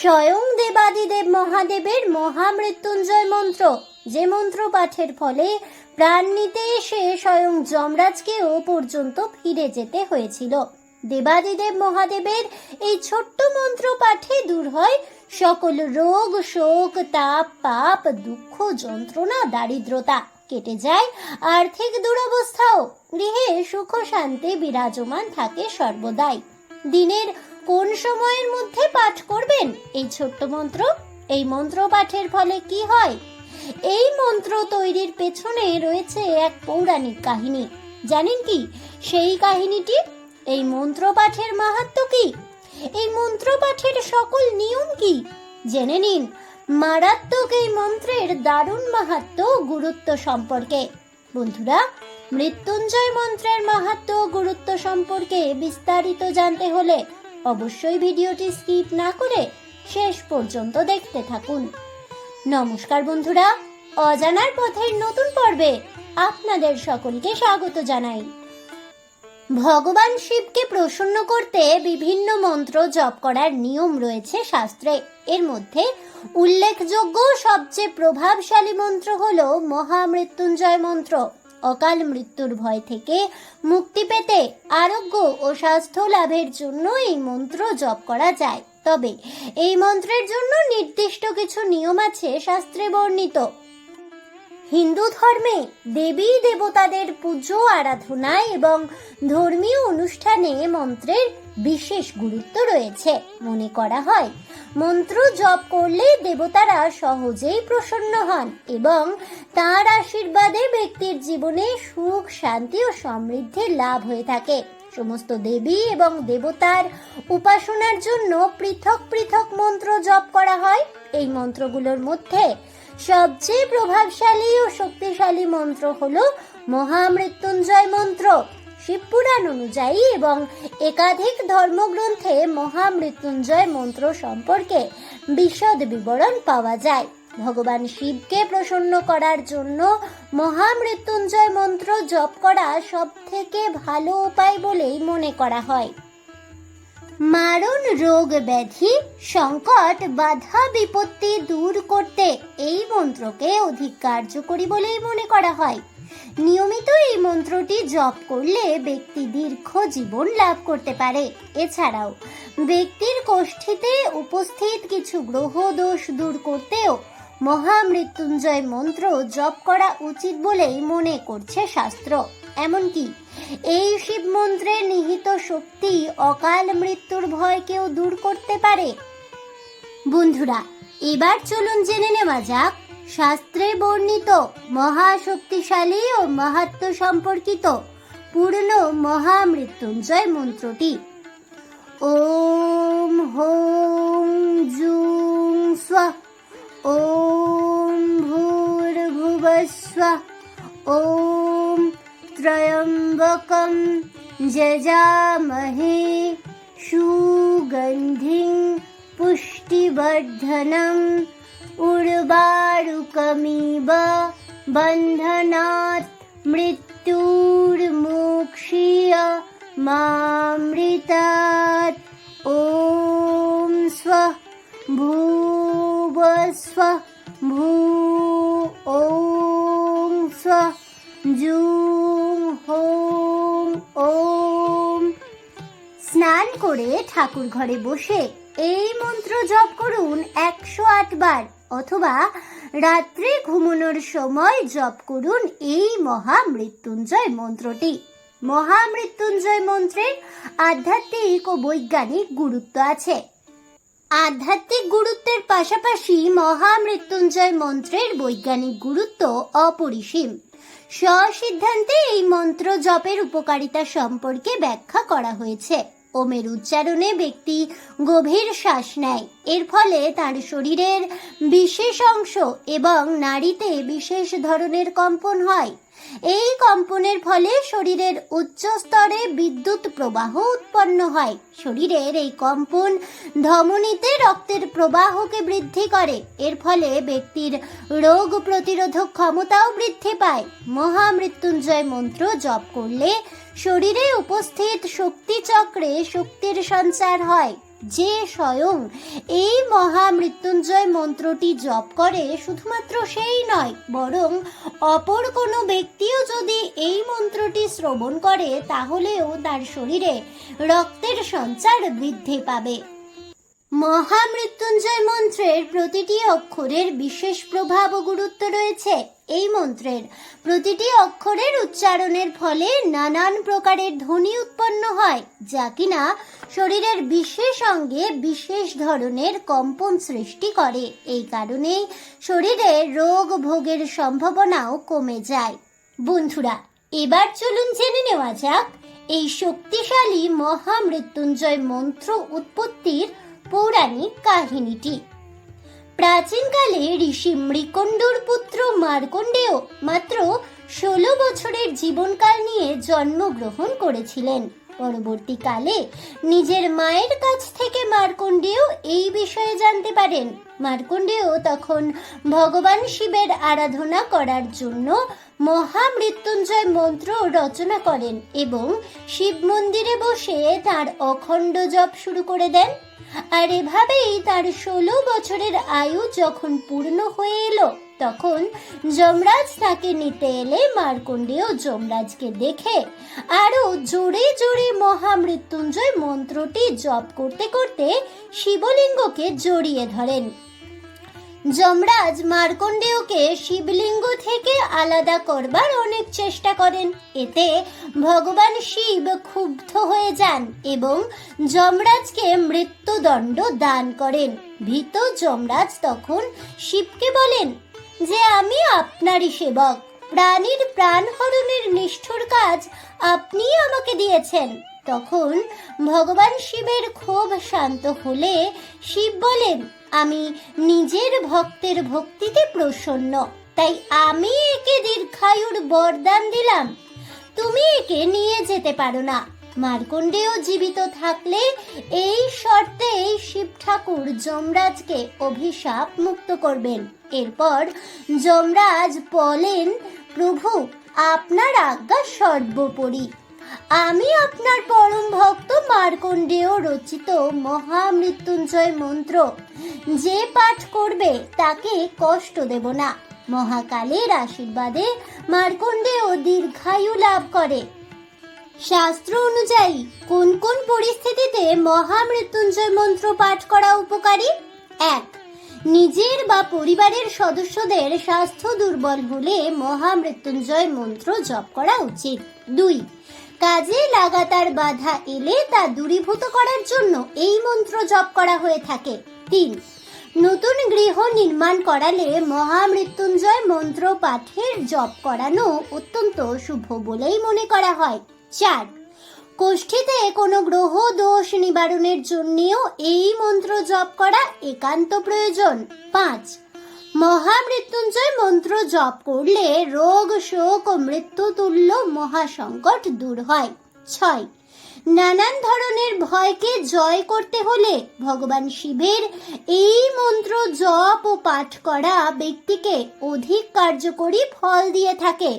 স্বয়ং দেবাদিদেব মহাদেবের মহামৃত্যুঞ্জয় মন্ত্র। যে মন্ত্র পাঠের ফলে প্রাণ নিতে এসে স্বয়ং যমরাজকেও পর্যন্ত ফিরে যেতে হয়েছিল। দেবাদিদেব মহাদেবের এই ছোট্ট মন্ত্র পাঠে দূর হয় সকল রোগ, শোক, তাপ, পাপ, দুঃখ, যন্ত্রণা, দারিদ্রতা। কেটে যায় আর্থিক দুরবস্থাও। গৃহে সুখ শান্তি বিরাজমান থাকে সর্বদাই। দিনের কোন সময়ের মধ্যে পাঠ করবেন? এই ছোট্ট মন্ত্র, এই মন্ত্র পাঠের ফলে কি হয়? এই মন্ত্র তৈরির পেছনে রয়েছে এক পৌরাণিক কাহিনী। জানেন কি? সেই কাহিনীটি? এই মন্ত্র পাঠের মাহাত্ম কি? এই মন্ত্র পাঠের সকল নিয়ম কি? জেনে নিন, মারাত্মক এই মন্ত্রের দারুণ মাহাত্ম গুরুত্ব সম্পর্কে। বন্ধুরা, মৃত্যুঞ্জয় মন্ত্রের মাহাত্ম গুরুত্ব সম্পর্কে বিস্তারিত জানতে হলে অবশ্যই ভিডিওটি স্কিপ না করে শেষ পর্যন্ত দেখতে থাকুন। নমস্কার বন্ধুরা, অজানার পথের নতুন পর্বে আপনাদের সকলকে স্বাগত জানাই। ভগবান শিবকে প্রসন্ন করতে বিভিন্ন মন্ত্র জপ করার নিয়ম রয়েছে শাস্ত্রে। এর মধ্যে উল্লেখযোগ্য সবচেয়ে প্রভাবশালী মন্ত্র হল মহামৃত্যুঞ্জয় মন্ত্র। অকাল মৃত্যুর ভয় থেকে মুক্তি পেতে আরোগ্য ও স্বাস্থ্য লাভের জন্য এই মন্ত্র জপ করা যায়। তবে এই মন্ত্রের জন্য নির্দিষ্ট কিছু নিয়ম আছে শাস্ত্রে বর্ণিত। হিন্দু ধর্মে দেবী দেবতাদের পুজো আরাধনায় এবং ধর্মীয় অনুষ্ঠানে মন্ত্রের বিশেষ গুরুত্ব রয়েছে, মনে করা হয়। মন্ত্র জপ করলে দেবতারা সহজেই প্রসন্ন হন এবং তার আশীর্বাদে ব্যক্তির জীবনে সুখ, শান্তি ও সমৃদ্ধির লাভ হয়ে থাকে। সমস্ত দেবী এবং দেবতার উপাসনার জন্য পৃথক পৃথক মন্ত্র জপ করা হয়। এই মন্ত্রগুলোর মধ্যে সবচেয়ে প্রভাবশালী ও শক্তিশালী মন্ত্র হলো মহামৃত্যুঞ্জয় মন্ত্র। শিবপুরাণ অনুযায়ী এবং একাধিক ধর্মগ্রন্থে মহামৃত্যুঞ্জয় মন্ত্র সম্পর্কে বিশদ বিবরণ পাওয়া যায়। ভগবান শিবকে প্রসন্ন করার জন্য মহামৃত্যুঞ্জয় মন্ত্র জপ করা সব থেকে ভালো উপায় বলেই মনে করা হয়। মারণ, রোগ, ব্যাধি, সংকট, বাধা, বিপত্তি দূর করতে এই মন্ত্রকে অধিক কার্যকরী বলেই মনে করা হয়। নিয়মিত এই মন্ত্রটি জপ করলে ব্যক্তি দীর্ঘ জীবন লাভ করতে পারে। এছাড়াও, ব্যক্তির কোষ্ঠীতে উপস্থিত কিছু গ্রহ দোষ দূর করতেও মহামৃত্যুঞ্জয় মন্ত্র জপ করা উচিত বলেই মনে করছে শাস্ত্র। এমনকি এই শিব মন্ত্রে নিহিত শক্তি অকাল মৃত্যুর ভয়কেও দূর করতে পারে। বন্ধুরা, এবার চলুন জেনে নেওয়া যাক শাস্ত্রে বর্ণিত মহাশক্তিশালী ও মাহাত্ম সম্পর্কিত পূর্ণ মহামৃত্যুঞ্জয় মন্ত্রটি। ওম হোম জুং স্বাহ ॐ भूर्भुवस्व ॐ त्र्यम्बकं जजामहे सुगन्धिं पुष्टिवर्धनम् उर्वारुकमिव बन्धनात् मृत्युर्मोक्षीय मामृतात्। ॐ स्व भू ভূবস্ব ভূ ওম স্ব জুং হোম ওম স্নান করে ঠাকুর ঘরে বসে এই মন্ত্র জপ করুন একশো বার, অথবা রাত্রে ঘুমানোর সময় জপ করুন এই মহামৃত্যুঞ্জয় মন্ত্রটি। মহামৃত্যুঞ্জয় মন্ত্রের আধ্যাত্মিক ও বৈজ্ঞানিক গুরুত্ব আছে। আধ্যাত্মিক গুরুত্বের পাশাপাশি মহামৃত্যুঞ্জয় মন্ত্রের বৈজ্ঞানিক গুরুত্ব অপরিসীম। স্বসিদ্ধান্তে এই মন্ত্র জপের উপকারিতা সম্পর্কে ব্যাখ্যা করা হয়েছে। ওমের উচ্চারণে ব্যক্তি গভীর শ্বাস নেয়। এর ফলে তার শরীরের বিশেষ অংশ এবং নারীতে বিশেষ ধরনের কম্পন হয়। এই কম্পনের ফলে শরীরের উচ্চ স্তরে বিদ্যুৎ প্রবাহ উৎপন্ন হয়। শরীরের এই কম্পন ধমনীতে রক্তের প্রবাহকে বৃদ্ধি করে। এর ফলে ব্যক্তির রোগ প্রতিরোধক ক্ষমতাও বৃদ্ধি পায়। মহামৃত্যুঞ্জয় মন্ত্র জপ করলে শরীরে উপস্থিত শক্তি চক্রে শক্তির সঞ্চার হয়। যে স্বয়ং এই মহামৃত্যুঞ্জয় মন্ত্রটি জপ করে শুধুমাত্র সেই নয়, বরং অপর কোনো ব্যক্তিও যদি এই মন্ত্রটি শ্রবণ করে, তাহলেও তার শরীরে রক্তের সঞ্চার বৃদ্ধি পাবে। মহামৃত্যুঞ্জয় মন্ত্রের প্রতিটি অক্ষরের বিশেষ প্রভাব ও গুরুত্ব রয়েছে। এই মন্ত্রের প্রতিটি অক্ষরের উচ্চারণের ফলে নানান প্রকারের ধ্বনি উৎপন্ন হয়, যা কিনা শরীরের বিশেষ অঙ্গে বিশেষ ধরনের কম্পন সৃষ্টি করে। এই কারণেই শরীরে রোগ ভোগের সম্ভাবনাও কমে যায়। বন্ধুরা, এবার চলুন জেনে নেওয়া যাক এই শক্তিশালী মহামৃত্যুঞ্জয় মন্ত্র উৎপত্তির পৌরাণিক কাহিনীটি। প্রাচীনকালে ঋষি মৃকণ্ডুর পুত্র মার্কণ্ডেয় মাত্র ষোলো বছরের জীবনকাল নিয়ে জন্মগ্রহণ করেছিলেন। পরবর্তীকালে নিজের মায়ের কাছ থেকে মার্কণ্ডেয় এই বিষয়ে জানতে পারেন। মার্কণ্ডেয় তখন ভগবান শিবের আরাধনা করার জন্য মহামৃত্যুঞ্জয় মন্ত্র রচনা করেন এবং শিব মন্দিরে বসে তার অখণ্ড জপ শুরু করে দেন। আর এভাবেই তার ষোলো বছরের আয়ু যখন পূর্ণ হয়ে এলো, তখন যমরাজ তাকে নিতে এলে মার্কণ্ডেয় যমরাজকে দেখে আরও জোরে জোরে মহামৃত্যুঞ্জয় মন্ত্রটি জপ করতে করতে শিবলিঙ্গকে জড়িয়ে ধরেন। যমরাজ মার্কণ্ডেয়কে শিবলিঙ্গ থেকে আলাদা করবার অনেক চেষ্টা করেন। এতে ভগবান শিব ক্ষুব্ধ হয়ে যান এবং যমরাজকে মৃত্যুদণ্ড দান করেন। ভীত যমরাজ তখন শিবকে বলেন, যে আমি আপনারই সেবক। প্রাণীর প্রাণ হরণের নিষ্ঠুর কাজ আপনি আমাকে দিয়েছেন। তখন ভগবান শিবের ক্ষোভ শান্ত হলে শিব বলেন আমি নিজের ভক্তের ভক্তিতে প্রসন্ন। তাই আমি একে দীর্ঘায়ুর বরদান দিলাম। তুমি একে নিয়ে যেতে পারো না। মার্কণ্ডেয় জীবিত থাকলে এই শর্তে শিব ঠাকুর যমরাজকে অভিশাপ মুক্ত করবেন। এরপর যমরাজ বলেন, প্রভু, আপনার আজ্ঞা সর্বোপরি। আমি আপনার পরম ভক্ত মার্কণ্ডেয় রচিত মহামৃত্যুঞ্জয় মন্ত্র। যে পাঠ করবে তাকে কষ্ট দেব না। মহাকালের আশীর্বাদে মার্কণ্ডেয় দীর্ঘায়ু লাভ করে। শাস্ত্র অনুযায়ী, কোন কোন পরিস্থিতিতে মহামৃত্যুঞ্জয় মন্ত্র পাঠ করা উপকারী? এক, নিজের বা পরিবারের সদস্যদের স্বাস্থ্য দুর্বল হলে মহামৃত্যুঞ্জয় মন্ত্র জপ করা উচিত। দুই কাজে লাগাতার বাধা এলে তা দূরীভূত করার জন্য এই মন্ত্র জপ করা হয়ে থাকে। তিন, নতুন গৃহ নির্মাণ করালে মহামৃত্যুঞ্জয় মন্ত্র পাঠের জপ করানো অত্যন্ত শুভ বলেই মনে করা হয়। চার, কোষ্ঠীতে কোনো গ্রহ দোষ নিবারণের জন্যেও এই মন্ত্র জপ করা একান্ত প্রয়োজন। পাঁচ মহামৃত্যুঞ্জয় মন্ত্র জপ করলে রোগ, শোক ও মৃত্যু তুল্য মহাসংকট দূর হয়। ছয়। নানান ধরনের ভয়কে জয় করতে হলে ভগবান শিবের এই মন্ত্র জপ ও পাঠ করা ব্যক্তিকে অধিক কার্যকরী ফল দিয়ে থাকে।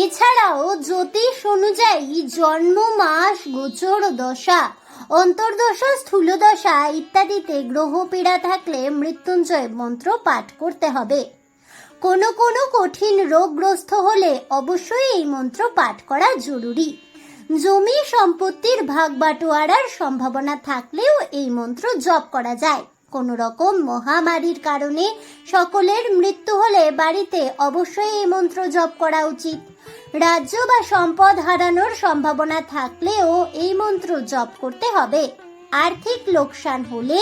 এছাড়াও জ্যোতিষ অনুযায়ী জন্ম, মাস, গোচর, দশা, অন্তর্দশা, স্থূলদশা ইত্যাদিতে গ্রহ পীড়া থাকলে মৃত্যুঞ্জয় মন্ত্র পাঠ করতে হবে। কোনো কোনো কঠিন রোগগ্রস্ত হলে অবশ্যই এই মন্ত্র পাঠ করা জরুরি। জমি সম্পত্তির ভাগ বাটোয়ারার সম্ভাবনা থাকলেও এই মন্ত্র জপ করা যায়। কোনো রকম মহামারীর কারণে সকলের মৃত্যু হলে বাড়িতে অবশ্যই এই মন্ত্র জপ করা উচিত। রাজ্য বা সম্পদ হারানোর সম্ভাবনা থাকলেও এই মন্ত্র জপ করতে হবে। আর্থিক লোকসান হলে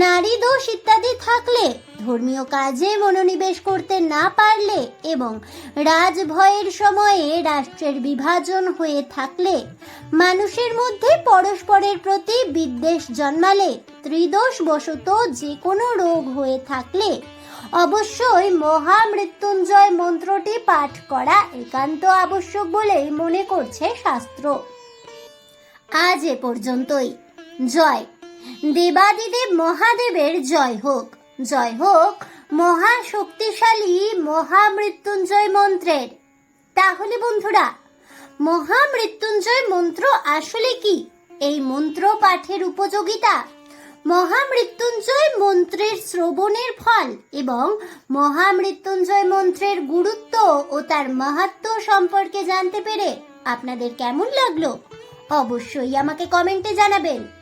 নারী দোষ ইত্যাদি থাকলে ধর্মীয় কাজে মনোনিবেশ করতে না পারলে এবং রাজভয়ের সময়ে রাষ্ট্রের বিভাজন হয়ে থাকলে মানুষের মধ্যে পরস্পরের প্রতি বিদ্বেষ জন্মালে ত্রিদোষ বশত যে কোনো রোগ হয়ে থাকলে অবশ্যই মহামৃত্যুঞ্জয় মন্ত্রটি পাঠ করা একান্ত আবশ্যক বলেই মনে করছে শাস্ত্র। আজ এ পর্যন্তই। জয়। দেবাদিদেব মহাদেবের জয় হোক। জয় হোক মহা শক্তিশালী মহামৃত্যুঞ্জয় মন্ত্রের। তাহলে বন্ধুরা, মহামৃত্যুঞ্জয় মন্ত্র আসলে কি? এই মন্ত্র পাঠের উপযোগিতা? মহামৃত্যুঞ্জয় মন্ত্রের শ্রবণের ফল এবং মহামৃত্যুঞ্জয় মন্ত্রের গুরুত্ব ও তার মাহাত্ম্য সম্পর্কে জানতে পেরে আপনাদের কেমন লাগল? অবশ্যই আমাকে কমেন্টে জানাবেন।